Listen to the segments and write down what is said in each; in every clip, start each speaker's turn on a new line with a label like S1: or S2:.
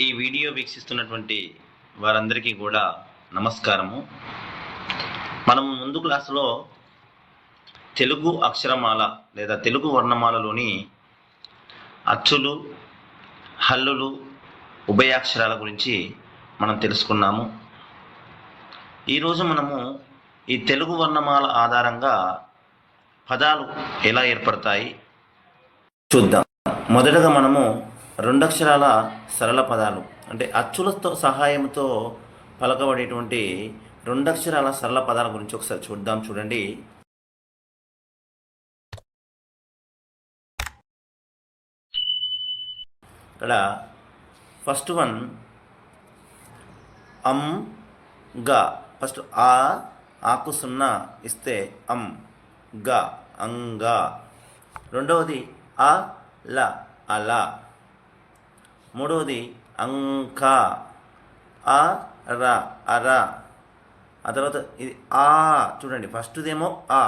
S1: ఈ వీడియో వీక్షిస్తున్నటువంటి వారందరికీ కూడా నమస్కారము. మనము ముందు క్లాసులో తెలుగు అక్షరమాల లేదా తెలుగు వర్ణమాలలోని అచ్చులు హల్లులు ఉభయాక్షరాల గురించి మనం తెలుసుకున్నాము. ఈరోజు మనము ఈ తెలుగు వర్ణమాల ఆధారంగా పదాలు ఎలా ఏర్పడతాయి చూద్దాం. మొదటగా మనము రెండక్షరాల సరళ పదాలు. అంటే అచ్చులతో సహాయంతో పలకబడేటువంటి రెండక్షరాల సరళ పదాల గురించి ఒకసారి చూద్దాం చూడండి. ఇక్కడ ఫస్ట్ వన్ అమ్గా. ఫస్ట్ ఆ ఆకు సున్నా ఇస్తే అమ్గా అంగా. రెండవది అ ల అలా మూడవది అంక. ఆ ర అర. ఆ తర్వాత ఇది ఆ చూడండి ఫస్ట్దేమో ఆ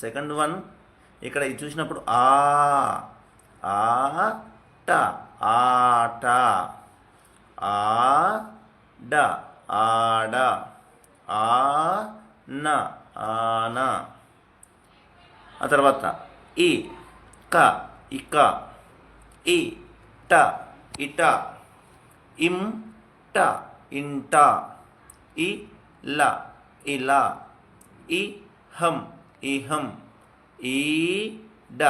S1: సెకండ్ వన్ ఇక్కడ ఇది చూసినప్పుడు ఆ ఆ ట ఆట ఆ డ ఆడ ఆ న ఆన ఆ తర్వాత ఈ క ఇక ఈ ట. ఇట ఇం ట ఇంట ఇ ల ఇల ఇ హం ఇహం ఈ డ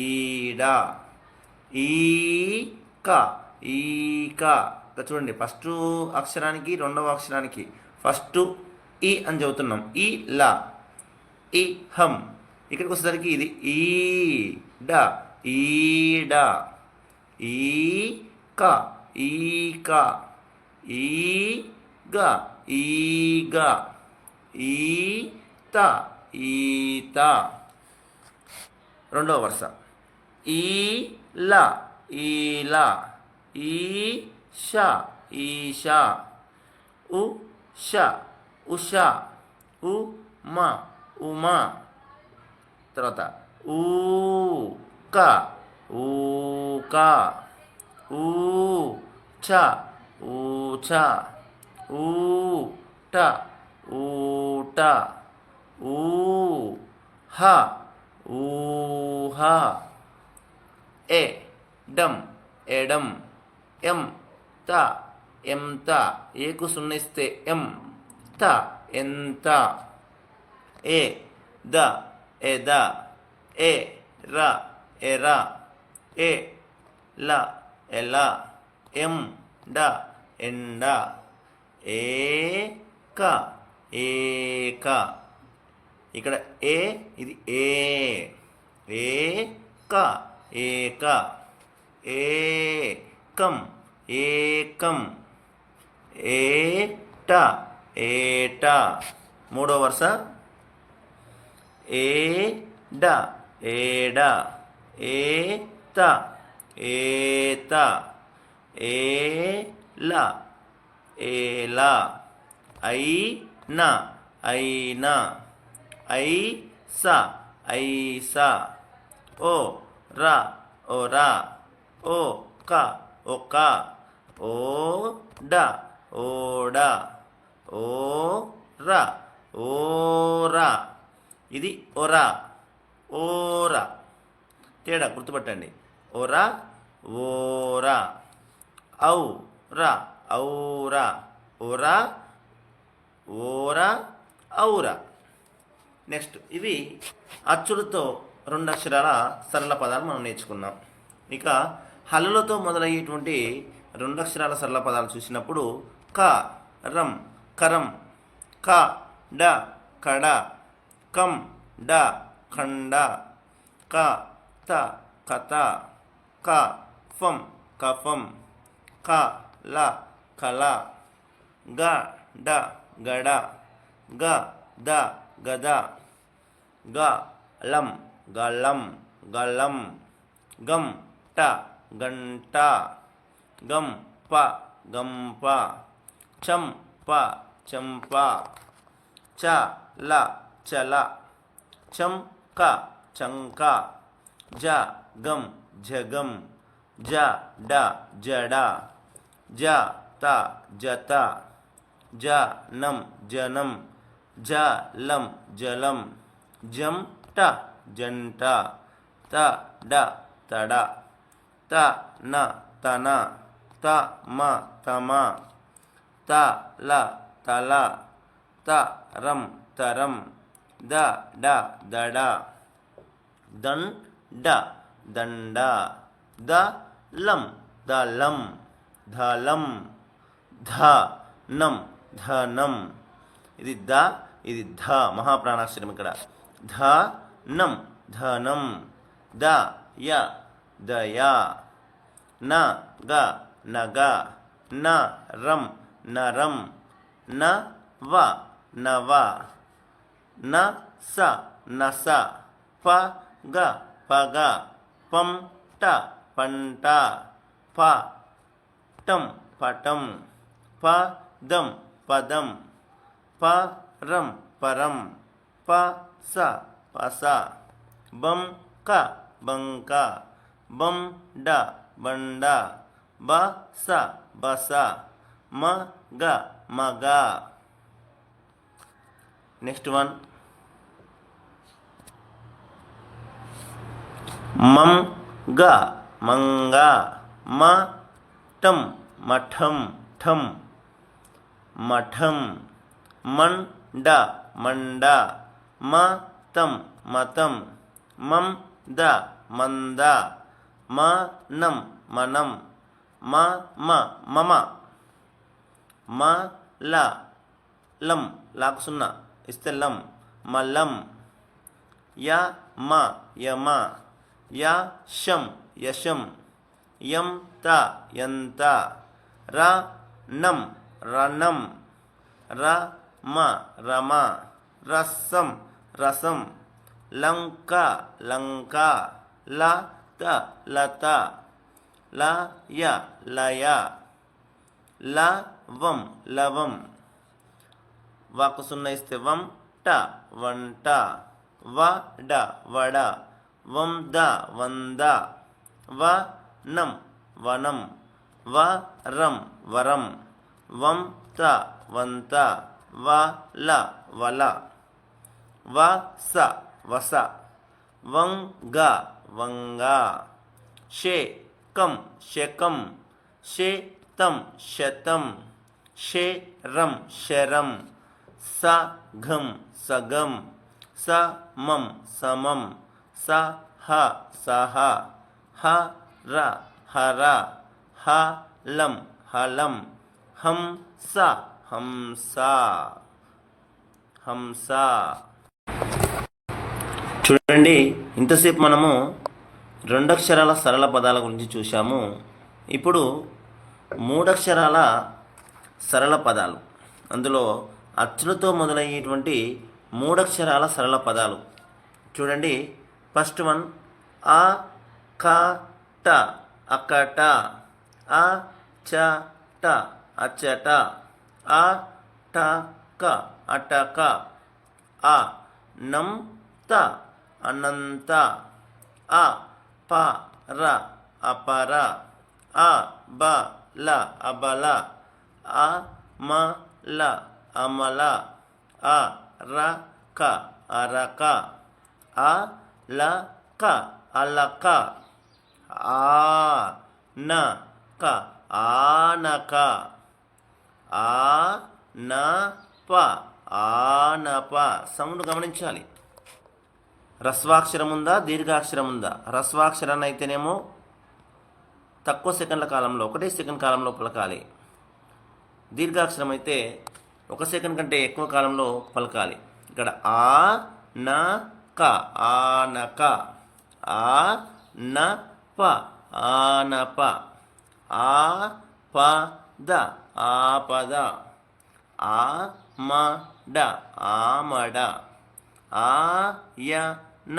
S1: ఈడ ఈ క ఈ క. చూడండి ఫస్ట్ అక్షరానికి రెండవ అక్షరానికి ఫస్ట్ ఈ అని చదువుతున్నాం ఈ ల ఈ హం. ఇక్కడికి వచ్చేసరికి ఇది ఈ డ ఈడ ఈ క ఈక ఈ గ ఈగ ఈత ఈత రెండవ వరుస ఈ ల ఈల ఈ ష ఈష ఉ ష ఉష ఉ మ ఉమా తర్వాత ఊ క ఊక ఊ చ ఊచ ఊ ట ఊట ఊ హ ఊహ ఏ డం ఎడం ఎం త ఎంత ఏకు సున్నిస్తే ఎం త ఎంత ఏ ద ఎద ఏ ర ఎర ఏ ల ఎల? ఎం డ? ఎండ ఏక ఏక ఇక్కడ ఏ ఇది ఏ. ఏక ఏక ఏకం ఏకం ఏట ఏట మూడో వరుస. ఏ డ? ఏడ ఏత ఏత ఏల ఏల ఐన ఐన ఐస స ఓ ర ఓర ఓ క ఒక ఓ డ ఓడ ఓ ర ఓర ఇది ఒరా ఓరా తేడా గుర్తుపట్టండి. ఓరా ఓరా ఔ ర ఔరా ఓరా ఓరా ఔరా. నెక్స్ట్ ఇవి అచ్చులతో రెండు అక్షరాల సరళ పదాలు మనం నేర్చుకున్నాం. ఇక హల్లులతో మొదలయ్యేటువంటి రెండు అక్షరాల సరళ పదాలు చూసినప్పుడు క రం కరం క డ కడ కం డ ఖండ క త కథ. క ఫం కఫం క ల కల గ డ గడ గ ద గద గ లం గలం గలం గం ట గంట గం ప గంప చం ప చంప చ ల చల చం క చంక జ గం జగం. జ డ జడ. జ త జత. జ నం జనం. జ లం జలం. జం ట జంట. త డ తడ. త న తన. త మ తమ. త ల తల. త రం తరం. ద డ దడ. దన్ డ. దండ ద లం ద లం ధ లం ధ నం ధ నం ఇది ద ఇది ధ మహాప్రాణాక్షరం ఇక్కడ ధ నం ధ నం ద య దయా న గ నగ న రం నరం న వ నవ న స నస ప గ పగ పం ట పంట ప టం పటం ప దం పదం ప రం పరం ప స పస బం క బంక బం డ బండ బ స బస మ గ మగ నెక్స్ట్ వన్ మం గ మంగ మ టం మఠం ఠం మఠం మన్ డ మండ మ తం మతం మం ద మంద మ నం మనం మ మ మమ మ ల లం లాకు సున్నా ఇస్తే లం మలం య మ యమ య శం యశం యం త యంత ర నం రణం ర మ రమ రసం రసం లంక లంక ల త లత ల య లయ లవం లవం. వాకు సున్న ఇస్తే వం ట వంట వ డ వడ వం ద వంద వ నం వనం. వ రం వరం. వం త వంత వ ల వల. వ స వస. వం గ వంగ షే కం శకం. షే తం శతం. షే రం శరం. స ఘం సగం. స మం సమం. స హ సహ హ ర హర హ లం హలం హం స హంస హంస చూడండి ఇంతసేపు మనము రెండక్షరాల సరళ పదాల గురించి చూశాము ఇప్పుడు మూడక్షరాల సరళ పదాలు అందులో అచ్చులతో మొదలయ్యేటువంటి మూడక్షరాల సరళ పదాలు చూడండి ఫస్ట్ వన్ ఆ క ట అక్కట. ఆ చ ట అచ్చట. ఆ ట క అటక. ఆ నం త అనంత. ఆ ప ర అపర. ఆ బ ల అబల. ఆ మ ల అమల. ఆ ర క అరక ఆ ల క అలక ఆ న క ఆనక ఆ న ప ఆనప. సౌండ్ గమనించాలి. రస్వాక్షరం ఉందా దీర్ఘాక్షరం ఉందా? రస్వాక్షరాన్ని అయితేనేమో తక్కువ సెకండ్ల కాలంలో ఒకటే సెకండ్ కాలంలో పలకాలి. దీర్ఘాక్షరం అయితే ఒక సెకండ్ కంటే ఎక్కువ కాలంలో పలకాలి. ఇక్కడ ఆ న క ఆనక ఆ న ప ఆనప ఆ ప ద ఆపద ఆ మ డ ఆమడ ఆయన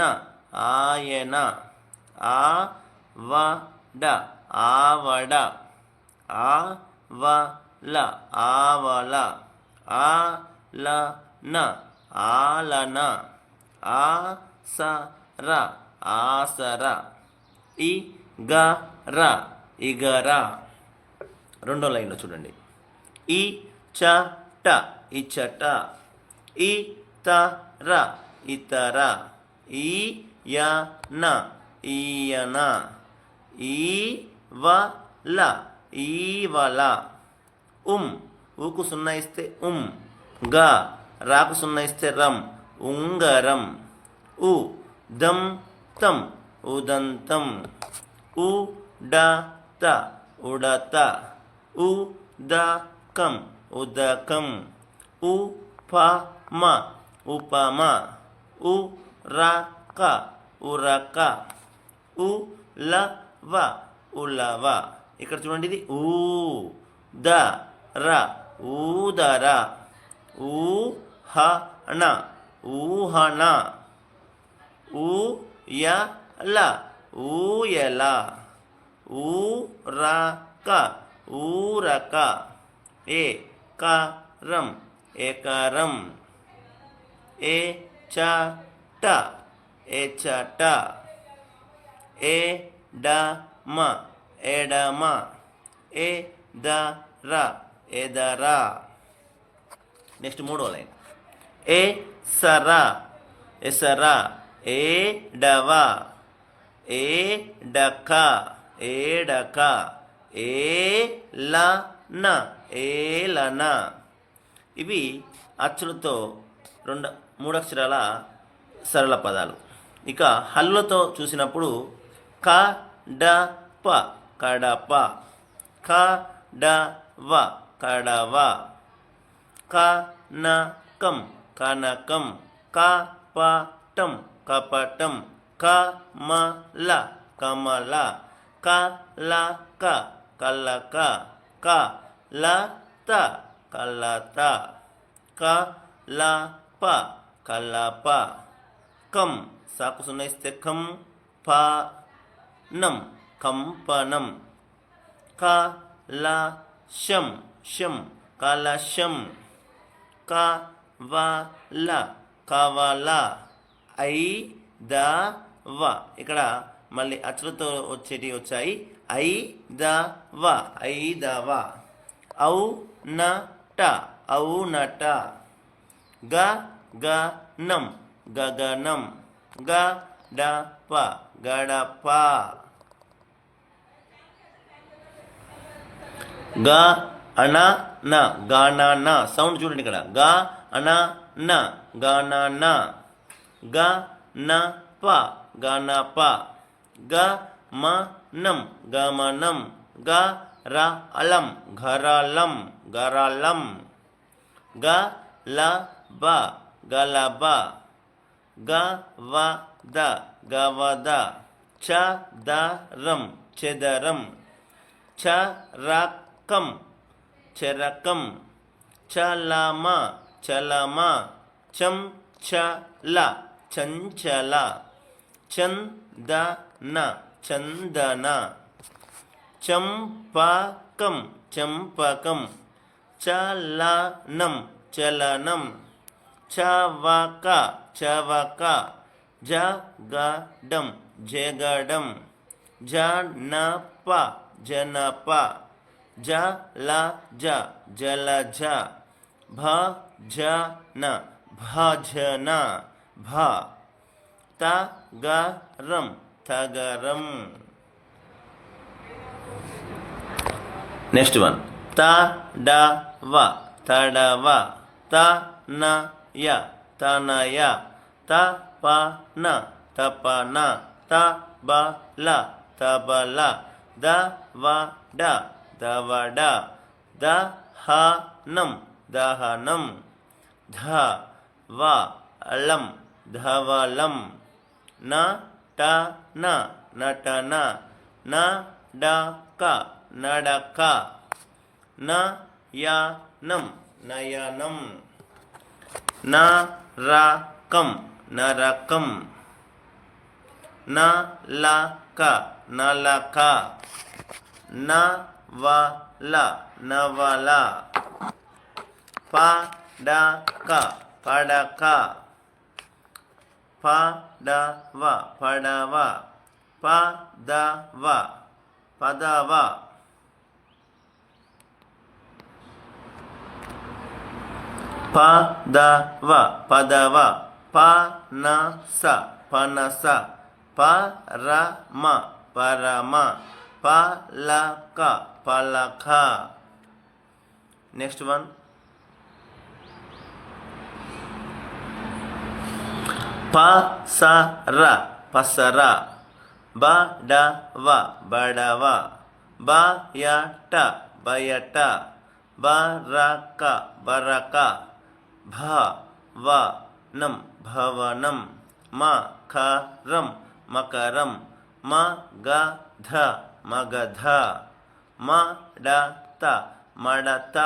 S1: ఆయన ఆ వ డ ఆవడ ఆ వ ల ఆవల ఆ ల న ఆలన ఆ స ర ఆసర. ఇ గ ర ఇగర. రెండో లైన్లో చూడండి. ఈ చ ట ఇచ్చట ఈ త ర ఇతర. ఈ య న ఈయన. ఈ వ ల ఈవల. ఉమ్ ఊకు సున్నా ఇస్తే ఉమ్. గ రాకు సున్నా ఇస్తే రం ఉంగరం. ఉ దం తం ఉదంతం. ఉ డ త ఉడత. ఉ ద కం ఉదకం. ఉ ప మ ఉపమ. ఉ ర క ఉరక. ఉ ల వ ఉలవ. ఇక్కడ చూడండి ఇది ఊ ద ర ఊదర ఊ హ న ఊహన. ఊయల. ఊయల. ఊరక. క ఊరక. ఏ క రం ఏకరం. ఏ చ ఏ చట ఏ డమ ఎడమ ఏ దర ఎదరా నెక్స్ట్ మూడో లైన్. ఏ సర. ఎసర. ఏడవ ఏడక ఏ ఏడక ఏ ల న. ఏలన ఇవి అచ్చులతో రెండు మూడు అక్షరాల సరళ పదాలు. ఇక హల్లులతో చూసినప్పుడు క డ ప కడప. క డ వ కడవ. క న కం. కనకం కపటం కపటం కమల కమల కలక కలక కలత కలత కలప కలప. కం సాకు సున్నా కం ప నం కంపనం. కలశం శం కలశం. క వ ల కవల ఐ ద వ. ఇక్కడ మళ్ళీ అచ్చులతో వచ్చేటి వచ్చాయి. ఐ ద వ. ఐ ద వ. ఔ న ట. ఔ నట గ గ నం. గగనం గ డ ప. గడప గ అన న గానా న. సౌండ్ చూడండి ఇక్కడ. గ అనా న గానా న గ న ప గన ప. గ మ నం గమనం గ ర అలం ఘరలం గరలం గ ల బ గలబ గ వ ద గవద చ ద. రం చెదరం చ రకం చెరకం చలమ చలమ చం చల చంచల చందన చందన చంపకం చంపకం చలనం చలనం చవక చవక జగడం జగడం జనప జనప జలజ జలజ భజన భజన భ తగరం తగరం నెక్స్ట్ వన్ త డ వ తడవ త న య తనయ త ప న తపన త బ ల తబల ద వ డ దవడ ద హ నం దహనం ధ వ లం ధవలం. న ట న నటన. న డ క నడక. న యానం నయనం. న రకం నరకం. న లక నలక. న వల నవల. పడక పడక. పడవ పడవ. పదవ పదవ. పదవ పదవ. పనస పనస. పరమ పరమ. పలక పలక. నెక్స్ట్ వన్ प ಪಸರ ಬಡವ ಬಡವ ಬಯಟ ಬಯಟ ಬರಕ ಬರಕ ಭವನಂ ಭವನಂ ಮಕರಂ ಮಕರಂ ಮಗಧ ಮಗಧ ಮಡತ ಮಡತ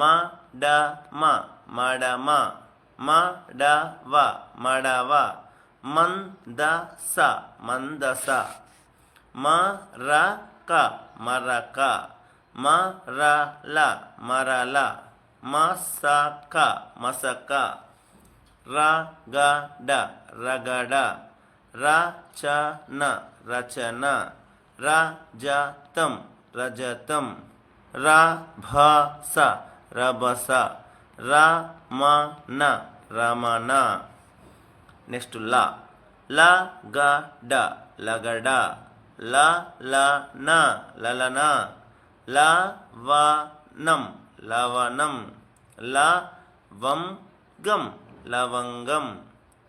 S1: ಮಡಮ ಮಡಮ ಮಾಡವ ಮಾಡವ ಮಂದಸ ಮಂದಸ ಮರಕ ಮರಕ ಮರಲ ಮರಲ ಮಸಕ ಮಸಕ ರಗಡ ರಗಡ ರಚನ ರಚನ ರಜತಂ ರಜತಂ ರಭಸ ರಭಸ రమణ రమణ నెక్స్ట్ లా ల డ లగడ ల లన లలన లవనం లవనం లవంగం లవంగం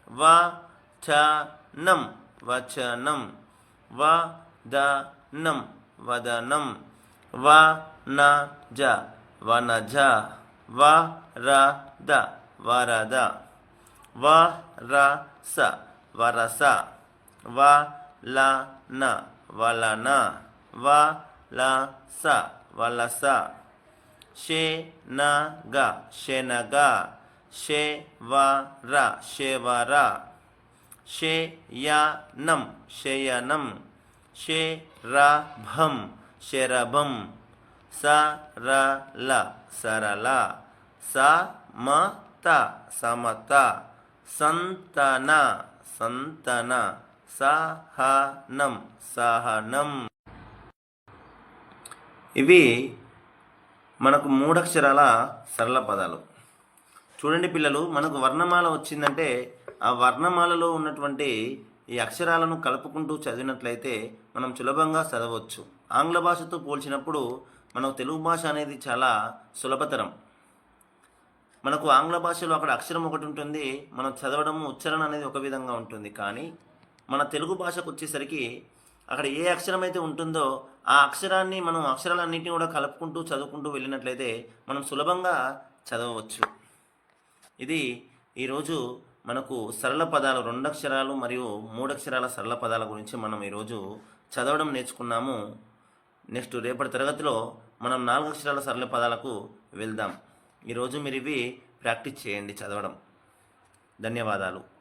S1: వచనం వచనం వదనం వదనం వనజ వనజ వరద వరద. వరస వరస. వలన వలన. వలస వలస. శనగ శనగ. శవర శవర. శయనం శయనం. శరభం శరభం. సరళ సరళ సమత సమత సంతన సంతన సహనం సహనం. ఇవి మనకు మూడక్షరాల సరళ పదాలు. చూడండి పిల్లలు మనకు వర్ణమాల వచ్చిందంటే ఆ వర్ణమాలలో ఉన్నటువంటి ఈ అక్షరాలను కలుపుకుంటూ చదివినట్లయితే మనం సులభంగా చదవచ్చు. ఆంగ్ల భాషతో పోల్చినప్పుడు మనకు తెలుగు భాష అనేది చాలా సులభతరం. మనకు ఆంగ్ల భాషలో అక్కడ అక్షరం ఒకటి ఉంటుంది మనం చదవడం ఉచ్చారణ అనేది ఒక విధంగా ఉంటుంది. కానీ మన తెలుగు భాషకు వచ్చేసరికి అక్కడ ఏ అక్షరం అయితే ఉంటుందో ఆ అక్షరాన్ని మనం అక్షరాలన్నింటినీ కూడా కలుపుకుంటూ చదువుకుంటూ వెళ్ళినట్లయితే మనం సులభంగా చదవవచ్చు. ఇది ఈరోజు మనకు సరళ పదాలు రెండు అక్షరాలు మరియు మూడు అక్షరాల సరళ పదాల గురించి మనం ఈరోజు చదవడం నేర్చుకున్నాము. నెక్స్ట్ రేపటి తరగతిలో మనం నాలుగు అక్షరాల సరళ పదాలకు వెళ్దాం. ఈరోజు మీరు ఇవి ప్రాక్టీస్ చేయండి చదవడం. ధన్యవాదాలు.